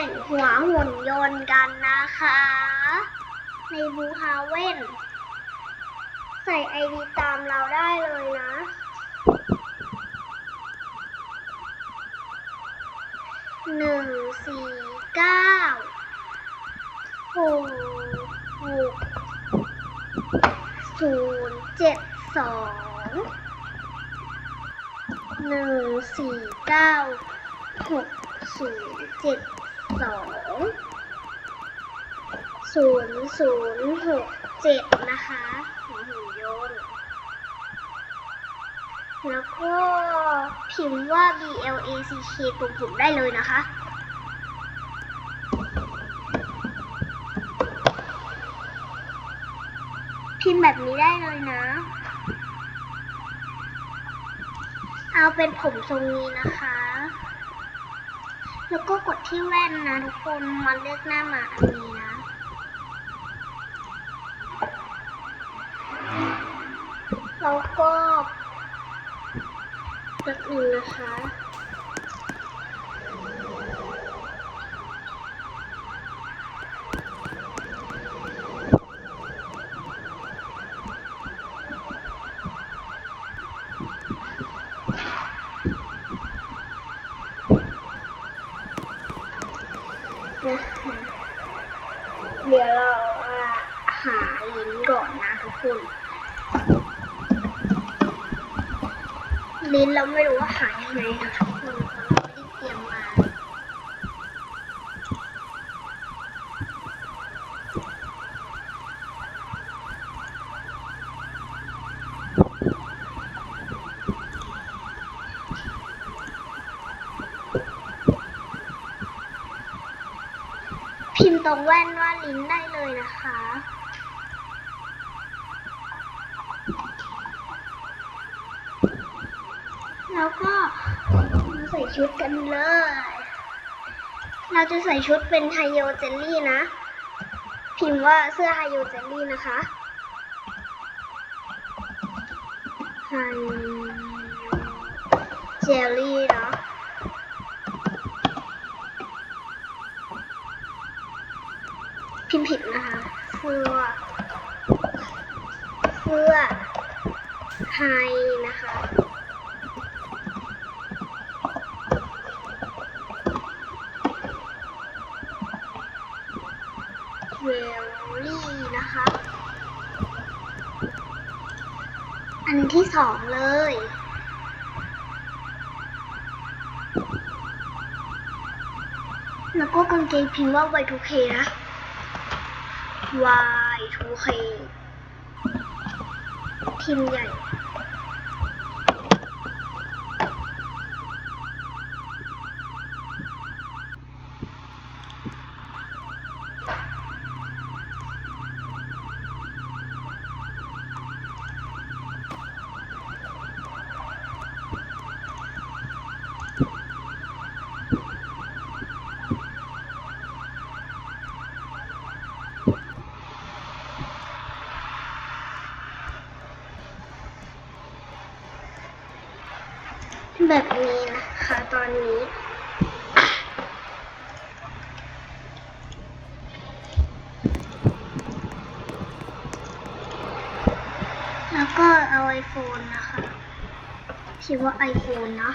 แต่งหัวหุ่นยนต์กันนะคะ ในบูฮาเว่น ใส่ไอดีตามเราได้เลยนะ หนึ่งสี่เก้าหกหกศูนย์เจ็ดสองหนึ่งสี่เก้าหกศูนย์เจ็ด สองศูนย์ศูนย์หกเจ็ดนะคะหัวหุ่นยนต์แล้วก็พิมพ์ว่า B L A C K กลุ่มผมได้เลยนะคะพิมพ์แบบนี้ได้เลยนะ เอาเป็นผมทรงนี้นะคะ แล้วก็กดที่แว่นนะทุกคนมันเลือกหน้าหมาอันนี้นะ แล้วก็แป๊บหนึ่นนะคะ เดี๋ยวเราอะหาลิ้นก่อนนะทุกคน ลิ้นเราไม่รู้ว่าหายังไงนะคะเราไม่ได้เตรียมมา พิมพ์ตรงแว่นว่าลิ้นได้เลยนะคะ แล้วก็มาใส่ชุดกันเลย เราจะใส่ชุดเป็นไฮโยเจลลี่นะ พิมพ์ว่าเสื้อไฮโยเจลลี่นะคะไฮโยเจลลี่เนาะ พิมพ์ผิดนะคะเสื้อเสื้อไฮนะคะเวลลี่นะคะ อันที่สองเลยแล้วก็กางเกงพิมพ์ว่า Y2K นะ Y2K พิมพ์ใหญ่ แบบนี้นะคะตอนนี้แล้วก็เอาไอโฟนนะคะพิมพ์ว่าไอโฟนนะ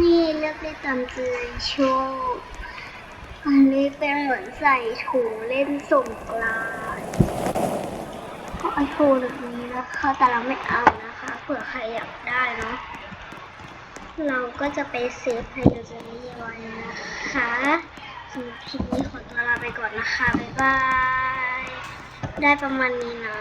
นี่เลือกได้ตามใจโชค อันนี้เป็นเหมือนใส่ถุงเล่นสงกลานต์ก็ไอโฟนแบบนี้นะคะ แต่เราไม่เอานะคะ เผื่อใครอยากได้เนาะ เราก็จะไปเซฟไฮโดรเจนนี่ไว้นะคะสำหรับคลิปนี้ขอตัวลาไปก่อนนะคะ บ๊ายบาย ได้ประมาณนี้นะ